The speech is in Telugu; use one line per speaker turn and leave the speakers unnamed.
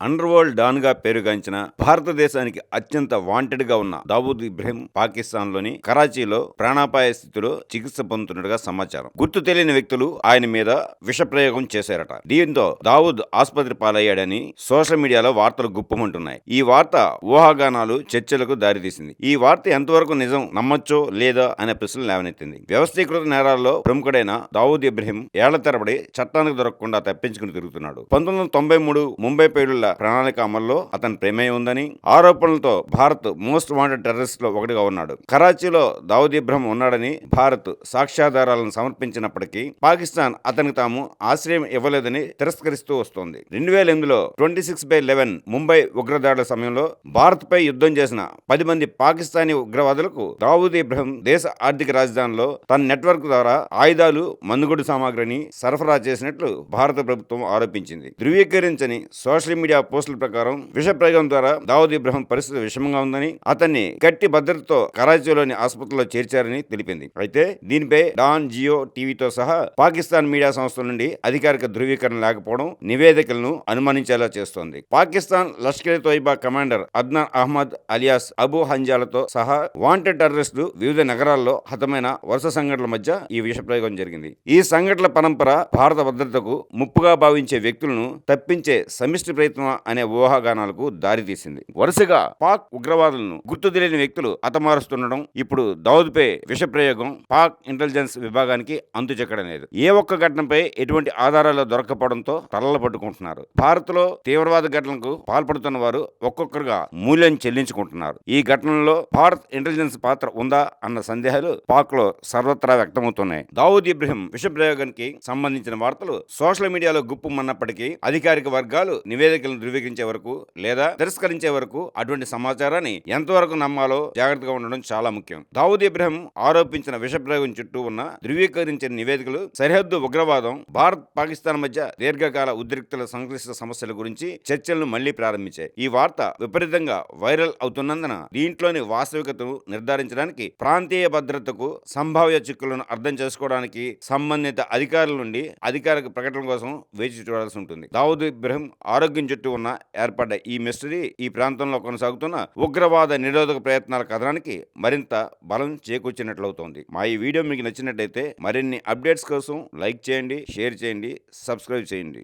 అండర్వరల్డ్ డాన్గా పేరుగాంచిన భారతదేశానికి అత్యంత వాంటెడ్గా ఉన్న దావూద్ ఇబ్రహీం పాకిస్తాన్లోని కరాచీలో ప్రాణాపాయ స్థితిలో చికిత్స పొందుతున్నట్టుగా సమాచారం. గుర్తు తెలియని వ్యక్తులు ఆయన మీద విషప్రయోగం చేశారట. దీంతో దావూద్ ఆసుపత్రి పాలయ్యాడని సోషల్ మీడియాలో వార్తలు గుప్పమంటున్నాయి. ఈ వార్త ఊహాగానాలు చర్చలకు దారితీసింది. ఈ వార్త ఎంతవరకు నిజం నమ్మొచ్చో లేదా అనే ప్రశ్నలు లేవనెత్తింది. వ్యవస్థీకృత నేరాల్లో ప్రముఖుడైన దావూద్ ఇబ్రహీం ఏళ్ళ తరబడి చట్టానికి దొరకకుండా తప్పించుకుని తిరుగుతున్నాడు. పంతొమ్మిది వందల తొంభై మూడు ముంబై పేలుళ్ళ ప్రణాళిక అమల్లో అతని ప్రమేయం ఉందని ఆరోపణలతో భారత్ మోస్ట్ వాంటెడ్ టెర్రరిస్ట్లో ఒకటిగా ఉన్నాడు. కరాచీలో దావూద్ ఇబ్రహం ఉన్నాడని భారత్ సాక్ష్యాధారాలను సమర్పించినప్పటికీ పాకిస్తాన్ అతనికి తాము ఆశ్రయం ఇవ్వలేదని తిరస్కరిస్తూ వస్తోంది. రెండు వేల ఎనిమిదిలో twenty six by eleven Mumbai ఉగ్రదాడుల సమయంలో భారత్పై యుద్ధం చేసిన పది మంది పాకిస్తానీ ఉగ్రవాదులకు దావూద్ ఇబ్రహం దేశ ఆర్థిక రాజధానిలో తన నెట్వర్క్ ద్వారా ఆయుధాలు మందుగుడు సామాగ్రిని సరఫరా చేసినట్లు భారత ప్రభుత్వం ఆరోపించింది. ధృవీకరించని సోషల్ మీడియా పోస్టుల ప్రకారం విష ప్రయోగం ద్వారా దావూద్ ఇబ్రహం పరిస్థితి విషమంగా ఉందని అతన్ని గట్టి భద్రతతో కరాచీలోని ఆసుపత్రిలో చేర్చారని తెలిపింది. అయితే దీనిపై డాన్ జియో టీవీతో సహా పాకిస్తాన్ మీడియా సంస్థల నుండి అధికారిక ధృవీకరణ లేకపోవడం నివేదికలను అనుమానించేలా చేస్తోంది. పాకిస్తాన్ లష్కర్ తోయిబా కమాండర్ అద్నాన్ అహ్మద్ అలియాస్ అబు హంజాలతో సహా వాంటెడ్ టెర్రరిస్టులు వివిధ నగరాల్లో హతమైన వరుస సంఘటనల మధ్య ఈ విష ప్రయోగం జరిగింది. ఈ సంఘటనల పరంపర భారత భద్రతకు ముప్పుగా భావించే వ్యక్తులను తప్పించే సమిష్టి ప్రయత్నం అనే ఊహాగానాలకు దారితీసింది వరుసగా పాక్ ఉగ్రవాదులను గుర్తు తెలియని వ్యక్తులు హతమారుస్తుండడం ఇప్పుడు దౌద్పై విషప్రయోగం పాక్ ఇంటెలిజెన్స్ విభాగానికి అంతు చెక్కడం లేదు. ఏ ఒక్క ఘటనపై ఎటువంటి ఆధారాలు దొరకపోవడంతో తలలు పట్టుకుంటున్నారు. భారత్లో తీవ్రవాద ఘటనలకు పాల్పడుతున్న వారు ఒక్కొక్కరుగా మూల్యం చెల్లించుకుంటున్నారు. ఈ ఘటనలో భారత్ ఇంటెలిజెన్స్ పాత్ర ఉందా అన్న సందేహాలు పాక్లో సర్వత్రా వ్యక్తమవుతున్నాయి. దావూద్ ఇబ్రహీం విష ప్రయోగానికి సంబంధించిన వార్తలు సోషల్ మీడియాలో గుప్పమన్నప్పటికీ అధికారిక వర్గాలు నివేదికలు నివేదికలను ధృవీకరించే వరకు లేదా తిరస్కరించే వరకు అటువంటి సమాచారాన్ని ఎంతవరకు నమ్మాలో జాగ్రత్తగా ఉండడం చాలా ముఖ్యం. దావూద్ ఇబ్రహం ఆరోపించిన విషప్రయోగం చుట్టూ ఉన్న ధృవీకరించిన నివేదికలు సరిహద్దు ఉగ్రవాదం భారత్ పాకిస్తాన్ మధ్య దీర్ఘకాల ఉద్రిక్తుల సంక్లిష్ట సమస్యల గురించి చర్చలను మళ్ళీ ప్రారంభించాయి. ఈ వార్త విపరీతంగా వైరల్ అవుతున్నందున దీంట్లోని వాస్తవికతను నిర్ధారించడానికి ప్రాంతీయ భద్రతకు సంభావ్య చిక్కులను అర్థం చేసుకోవడానికి సంబంధిత అధికారుల నుండి అధికారిక ప్రకటన కోసం వేచి చూడాల్సి ఉంటుంది. దావూద్ ఇబ్రహం ఆరోగ్యం చుట్టూ ఉన్న ఏర్పడ్డ ఈ మిస్టరీ ఈ ప్రాంతంలో కొనసాగుతున్న ఉగ్రవాద నిరోధక ప్రయత్నాల కథనానికి మరింత బలం చేకూర్చినట్లవుతోంది. మా ఈ వీడియో మీకు నచ్చినట్లయితే మరిన్ని అప్డేట్స్ కోసం లైక్ చేయండి షేర్ చేయండి సబ్స్క్రైబ్ చేయండి.